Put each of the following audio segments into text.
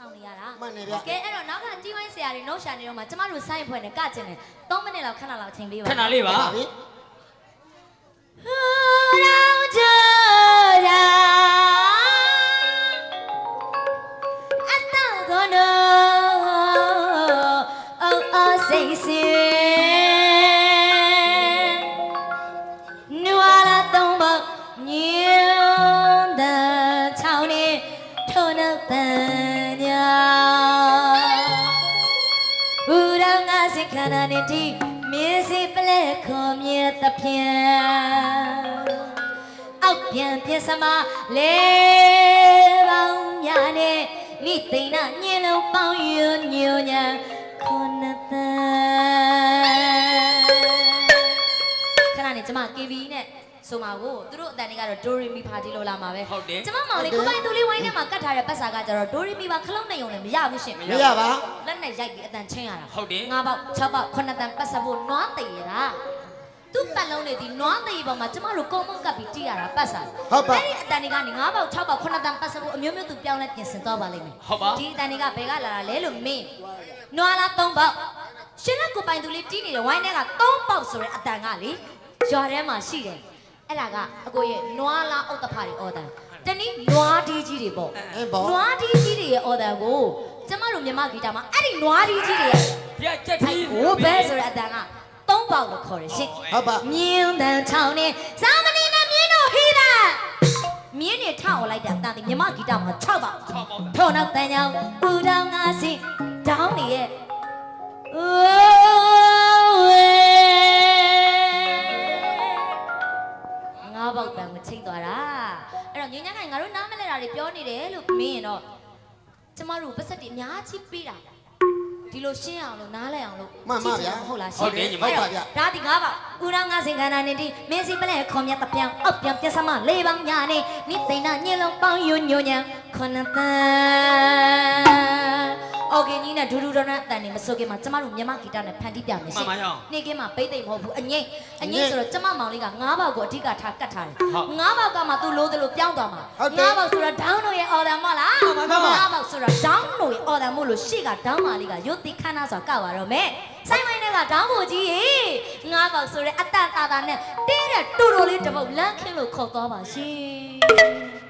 စောင့်နေရတာမှန်တယ်ဗျကဲအဲ့တော့နောက်ကကြီးဝိုင်းဆရာတွေနှုတ်ရှာနေတော့မှကျမတို့စိုင်းဖွဲ့နဲ့ကကျင်တယ်3မိနစ်လောက်ခဏလောက်အချိန်ပေးပါခဏလေးပါပါပြီဟူ င်ငါစိတ်ခန္ဓာနဲ့ဒီမြေစီပလဲခေါ်မြဲသဖြင့်အောက်ပြန်ပြစမလေပေါင်းများနဲ့မိသိမ့်နာညင်လုံးပေါင်းယူညိုညာခုနှစ်သန်းခဏနေကျမ KB နဲ့ ဆိုမှာကိုသူတို့အတန်တွေကတော့ဒိုရီမီဖာတီလို့လာမှာပဲဟုတ်တယ်ကျမမောင်လေးကိုပိုင်သူလေးဝိုင်းထဲမှာကတ်ထားတဲ့ပတ်စာကကျတော့ဒိုရီမီပါခလုံးနဲ့ယုံလည်းမရဘူးရှင်မရပါလက်နဲ့ရိုက်ပြီးအတန်ချင်းရတာဟုတ်တယ်ငါးပေါက်6ပေါက်9တန်ပတ်ဆက်ဖို့နွားတည်ရတာသူ့တက်လုံးတွေဒီနွားတည်ပေါ်မှာကျမတို့ကုန်းမုန်းကပ်ပြီးတီးရတာပတ်စားဟုတ်ပါအဲ့ဒီအတန်တွေကနေ9ပေါက်6ပေါက်9တန်ပတ်ဆက်ဖို့အမျိုးမျိုးသူပြောင်းလဲပြင်ဆင်သွားပါလိမ့်မယ်ဟုတ်ပါဒီအတန်တွေကဘယ်ကလာတာလဲလို့မင်းနွားလား3ပေါက်ရှင်လက်ကိုပိုင်သူလေးတီးနေတဲ့ဝိုင်းထဲက3ပေါက်ဆိုတဲ့အတန်ကလေရွာထဲမှာရှိတယ် အဲ့ဒါကအကိုရဲ့နွားလားဥတ္တဖာတွေအော်တန်တနည်းနွားဒီကြီးတွေပေါ့အင်းပေါ့နွားဒီကြီးတွေရဲ့အော်တန်ကိုကျမတို့မြန်မာဂီတမှာအဲ့ဒီနွားဒီကြီးတွေရဲ့ပြက်ချက်ထိုတီးက်ဟိုဘဲဆိုတဲ့အတန်ကသုံးပေါက်လို့ခေါ်တယ်ရှင်ဟုတ်ပါမြင်းတန်ချောင်းနဲ့ဇာမဏီနဲ့မြင်းတို့ဟိတာမြင်းနဲ့ထောက်လိုက်တဲ့အတန်ဒီမြမဂီတမှာ6ပေါက်6ပေါက်ထော်နောက်တန်ကြောင်ဦးတောင်ငါစီဒေါင်းနေရဲ့အိုး ပေါက်တန်ကိုချိန်သွားတာအဲ့တော့ညညခိုင်ငါတို့နားမလဲတာတွေပြောနေတယ်လို့မင်းရင်တော့ကျမတို့ပတ်သက်တွေအများကြီးပေးတာဒီလိုရှင်းအောင်လို့နားလဲအောင်လို့မှန်ပါဗျာဟုတ်လားဟုတ်တယ်ညီမဟုတ်ပါဗျာဒါဒီကားပါဦးရောင်ငါစင်ကနာနေတီမင်းစီပလဲခေါ်မြတ်တပြောင်အောက်ပြန်ပြက်စမလေးပေါင်းညာနေနိသိဏညင်လုံးပေါင်းယွညိုညံခွနတန် အော်ဂင်ကြီးနဲ့ဒူဒူဒနအတန်နေမစိုးခင်မှာကျမတို့မြန်မာဂီတနဲ့ဖန်တီးပြမယ်ရှင်မှန်ပါရောနေ့ကင်းမှာပိတ်သိမ့်မဟုတ်ဘူးအငိမ့်အငိမ့်ဆိုတော့ကျမမောင်လေးကငါးပေါက်ကိုအဓိကထားကတ်ထားတယ်ဟုတ်ငါးပေါက်ကမှသူ့လိုသလိုပြောင်းသွားမှာဟုတ်တယ်ငါးပေါက်ဆိုတော့ဒေါင်းတို့ရဲ့အော်ဒါမော့လားမှန်ပါမှန်ပါငါးပေါက်ဆိုတော့ဒေါင်းတို့ရဲ့အော်ဒါမို့လို့ရှေ့ကဒေါင်းမာလေးကရုတ်တိခန်းသားဆိုတာကောက်ပါတော့မယ်ဆိုင်မိုင်းတွေကဒေါင်းဖို့ကြီးရေငါးပေါက်ဆိုတဲ့အတန်တာတာနဲ့တင်းတဲ့တူတူလေးတစ်ပုတ်လမ်းခင်းလို့ခေါ်သွားပါရှင်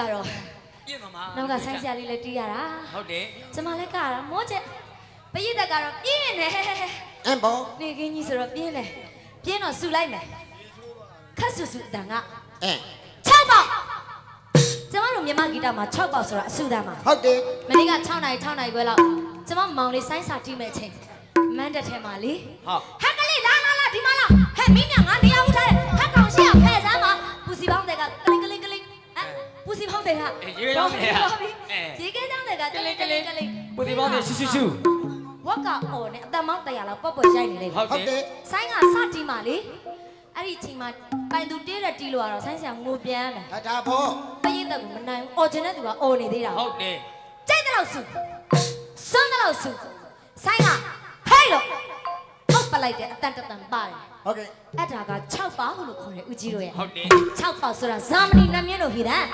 ကြီးကတော့ပြင်းမမနောက်ကဆိုင်းဆရာလေးလည်းတီးရတာဟုတ်တယ်ကျမလည်းကတာမောချက်ပရိသတ်ကတော့ပြင်းတယ်အင်းပေါ့နေကင်းကြီးဆိုတော့ပြင်းတယ်ပြင်းတော့ဆူလိုက်မယ်ခတ်ဆူဆူအတန်ကအင်း6ပေါက်ကျမတို့မြန်မာဂီတမှာ6ပေါက်ဆိုတာအဆူတန်းပါဟုတ်တယ်မနေ့က6နိုင်6နိုင်ခွဲလောက်ကျမမောင်လေးဆိုင်းစာတီးမဲ့အချိန်မန်းတက်ထဲမှာလေဟုတ်ဟက်ကလေးလာလာလာဒီမှာလာဟဲ့မင်းညာငါနေရာဦးထား ပူစီပေါင်းတွေကရေကြောင်းတွေကအဲရေကဲကြောင်းတွေကကလင်ကလင်ကလင်ပူဒီပေါင်းနဲ့ရှူရှူရှူဝက်ကအော်နဲ့အတမောင်းတရားလောက်ပေါ့ပေါ့ရိုက်နေလိမ့်မယ်ဟုတ်ဟုတ်တတယ်ယ်ဆိုင်းကစတီးမှလေအဲ့ဒီချိန်မှာပိုင်သူတေးတဲ့တီးလို့ကတော့ဆိုင်းဆရာငိုပြန်မယ်ဒါဒါပေါ့ပရိသသက်ကိုမနိုင်ဘူးအော်ဂျင်တဲ့သူကအော်နေသေးတာဟုတ်တယ်ကြိုက်တဲ့လောက်စုစွန်းတဲ့လောက်စုဆိုင်ကဟဲ့လို့ ထုတ်ပလိုက်တဲ့အတန်တန်ပါတယ်ဟုတ်ကဲ့အဲ့ဒါက6ပေါက်လို့ခေါ်တယ်ဦးကြီးတို့ရဲ့ဟုတ်တယ်6ပေါက်ဆိုတာဇာမနီနတ်မြင့်တို့ဟိဒန်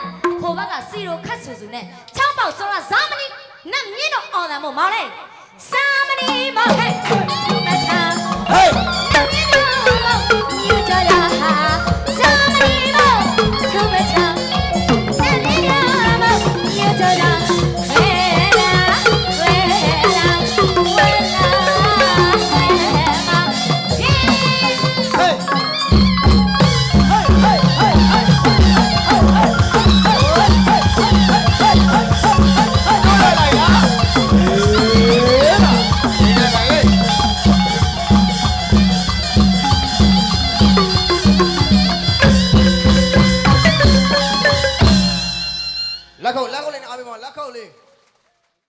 ခိုဘက်ကစီရိုခတ်ဆူဆူနဲ့6ပေါက်ဆိုတာဇာမနီနတ်မြင့်တို့အော်တယ်မို့မောင်လေးဇာမနီမောင်ဟဲ့မချာဟေးနတ်မြင့်တို့ယူကြ